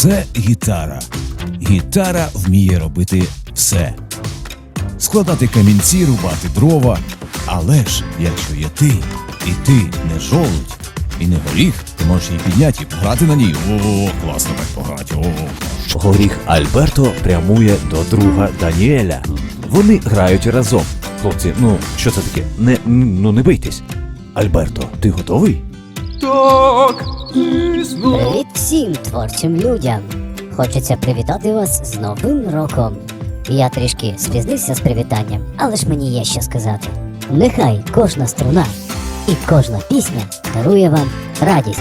це гітара. Гітара вміє робити все. Складати камінці, рубати дрова. Але ж, якщо є ти, і ти не жолудь, і не горіх, ти можеш її підняти і пограти на ній. О, класно так пограти. О. Горіх Альберто прямує до друга Даніеля. Вони грають разом. Хлопці, ну що це таке? Не ну не бийтесь. Альберто, ти готовий? Привіт всім творчим людям! Хочеться привітати вас з Новим роком. Я трішки спізнився з привітанням, але ж мені є що сказати. Нехай кожна струна і кожна пісня дарує вам радість.